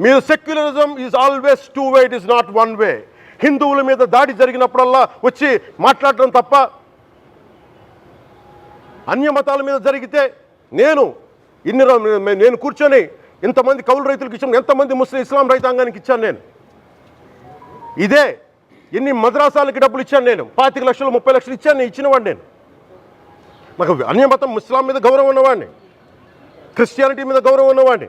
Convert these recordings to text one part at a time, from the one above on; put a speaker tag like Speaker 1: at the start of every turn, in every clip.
Speaker 1: మీరు secularism is always two way it is not one way హిందువుల మీద దాడి జరిగినప్పుడల్లా వచ్చి మాట్లాడటం తప్ప అన్య మతాల మీద జరిగితే నేను ఇన్ని నేను కూర్చొని ఇంతమంది కౌలు రైతులకు ఇచ్చాను ఎంతమంది ముస్లిం ఇస్లాం రైతాంగానికి ఇచ్చాను నేను. ఇదే ఎన్ని మద్రాసాలకి డబ్బులు ఇచ్చాను నేను. పాతిక లక్షలు ముప్పై లక్షలు ఇచ్చాను నేను ఇచ్చినవాడిని నేను. నాకు అన్యమతం ఇస్లాం మీద గౌరవం ఉన్నవాడిని. క్రిస్టియానిటీ మీద గౌరవం ఉన్నవాడిని.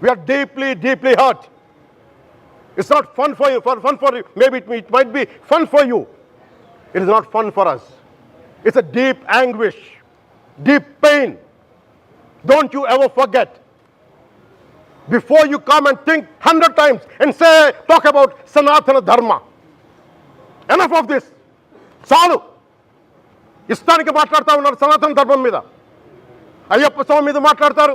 Speaker 1: We are deeply, deeply hurt. It's not fun for you, for, fun for you. Maybe it, it might be fun for you. It is not fun for us. It's a deep anguish, deep pain. Don't you ever forget. Before you come and think hundred times and say, talk about Sanatana Dharma. Enough of this. చాలు ఇష్టానికి మాట్లాడుతూ ఉన్నారు సనాతన ధర్మం మీద అయ్యప్ప స్వామి మీద మాట్లాడతారు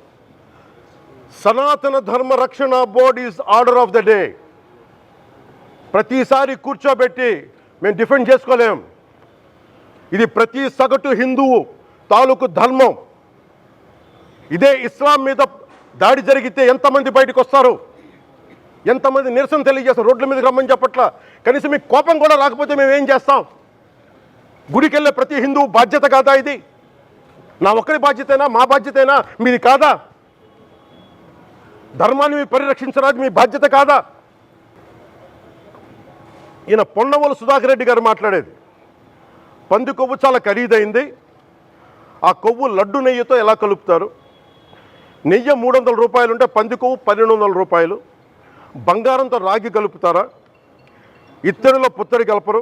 Speaker 1: Sanatana Dharma Rakshana Board is order of the day. ప్రతిసారి కూర్చోబెట్టి మేము డిఫెండ్ చేసుకోలేం. ఇది ప్రతి సగటు హిందువు తాలూకు ధర్మం. ఇదే ఇస్లాం మీద దాడి జరిగితే ఎంతమంది బయటకు వస్తారు? ఎంతమంది నిరసన తెలియజేస్తారు? రోడ్ల మీదకి రమ్మని చెప్పట్ల? కనీసం మీకు కోపం కూడా రాకపోతే మేము ఏం చేస్తాం? గుడికి వెళ్ళే ప్రతి హిందువు బాధ్యత కాదా ఇది? నా ఒక్కరి బాధ్యతేనా? మా బాధ్యతేనా? మీది కాదా? ధర్మాన్ని మీరు పరిరక్షించడానికి మీ బాధ్యత కాదా? ఈయన పొన్నవోలు సుధాకర్ రెడ్డి గారు మాట్లాడేది. పంది కొవ్వు చాలా ఖరీదైంది. ఆ కొవ్వు లడ్డు నెయ్యితో ఎలా కలుపుతారు? నెయ్యి మూడు వందల రూపాయలు ఉంటే పంది కొవ్వు పన్నెండు వందల రూపాయలు. బంగారంతో రాగి కలుపుతారా? ఇత్తడిలో పుత్తడి కలపరు.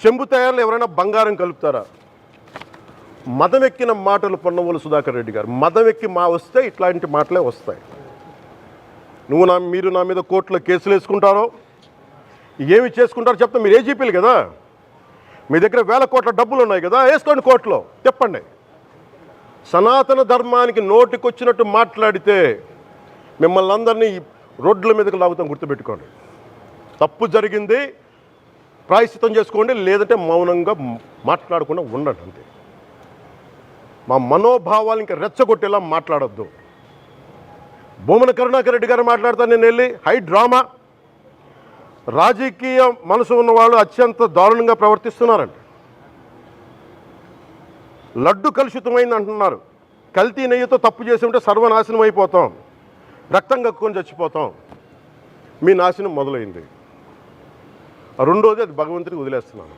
Speaker 1: చెంబు తయారులో ఎవరైనా బంగారం కలుపుతారా? మదం ఎక్కిన మాటలు పొన్నవోలు సుధాకర్ రెడ్డి గారు. మదమెక్కి మా వస్తే ఇట్లాంటి మాటలే వస్తాయి. నువ్వు నా మీరు నా మీద కోర్టులో కేసులు వేసుకుంటారో ఏమి చేసుకుంటారో చెప్తే. మీరు ఏజీపీలు కదా. మీ దగ్గర వేల కోట్ల డబ్బులు ఉన్నాయి కదా వేసుకోండి కోర్టులో. చెప్పండి. సనాతన ధర్మానికి నోటికొచ్చినట్టు మాట్లాడితే మిమ్మల్ని అందరినీ రోడ్ల మీదకి లాగుతాం గుర్తుపెట్టుకోండి. తప్పు జరిగింది ప్రాయశ్చితం చేసుకోండి లేదంటే మౌనంగా మాట్లాడకుండా ఉండండి అంతే. మా మనోభావాలు ఇంకా రెచ్చగొట్టేలా మాట్లాడొద్దు. భూమన కరుణాకర్ రెడ్డి గారు మాట్లాడతాను నేను వెళ్ళి హై డ్రామా. రాజకీయ మనసు ఉన్న వాళ్ళు అత్యంత దారుణంగా ప్రవర్తిస్తున్నారండి. లడ్డు కలుషితమైంది అంటున్నారు. కల్తీ నెయ్యితో తప్పు చేసి ఉంటే సర్వనాశనం అయిపోతాం. రక్తం కక్కుని చచ్చిపోతాం. మీ నాశనం మొదలైంది. రెండోది అది భగవంతుడికి వదిలేస్తున్నాను.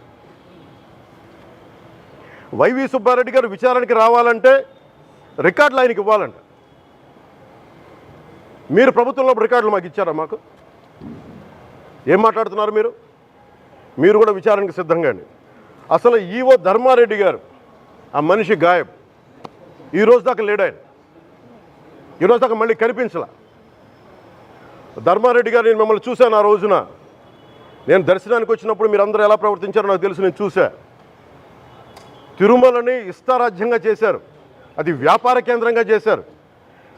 Speaker 1: వైవి సుబ్బారెడ్డి గారు విచారణకి రావాలంటే రికార్డులు ఆయనకి ఇవ్వాలంట. మీరు ప్రభుత్వంలో రికార్డులు మాకు ఇచ్చారా మాకు? ఏం మాట్లాడుతున్నారు మీరు? మీరు కూడా విచారణకు సిద్ధంగా అసలు ఈవో ధర్మారెడ్డి గారు ఆ మనిషి గాయబ్ ఈ రోజు దాకా లేడు ఆయన. దాకా మళ్ళీ కనిపించలా. ధర్మారెడ్డి గారు నేను మిమ్మల్ని చూశాను ఆ రోజున. నేను దర్శనానికి వచ్చినప్పుడు మీరు అందరూ ఎలా ప్రవర్తించారో నాకు తెలుసు నేను చూశా. తిరుమలని ఇష్టారాజ్యంగా చేశారు. అది వ్యాపార కేంద్రంగా చేశారు.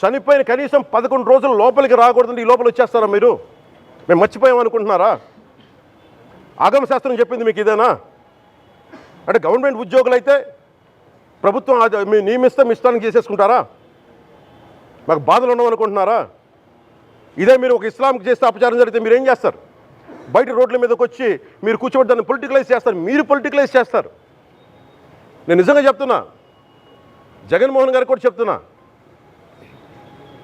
Speaker 1: చనిపోయిన కనీసం పదకొండు రోజులు లోపలికి రాకూడదండి ఈ లోపల వచ్చేస్తారా మీరు? మేము మర్చిపోయామనుకుంటున్నారా అనుకుంటున్నారా? శాస్త్రం చెప్పింది మీకు ఇదేనా? అంటే గవర్నమెంట్ ఉద్యోగులు అయితే ప్రభుత్వం అది మీ నియమిస్తే మీ ఇష్టానికి చేసేసుకుంటారా? మాకు బాధలు ఉండవు అనుకుంటున్నారా? ఇదే మీరు ఒక ఇస్లాంకి చేస్తే అపచారం జరిగితే మీరు ఏం చేస్తారు? బయట రోడ్ల మీదకి వచ్చి మీరు కూర్చోబెట్టి దాన్ని పొలిటికలైజ్ చేస్తారు. మీరు పొలిటికలైజ్ చేస్తారు. నేను నిజంగా చెప్తున్నా. జగన్మోహన్ గారికి కూడా చెప్తున్నా.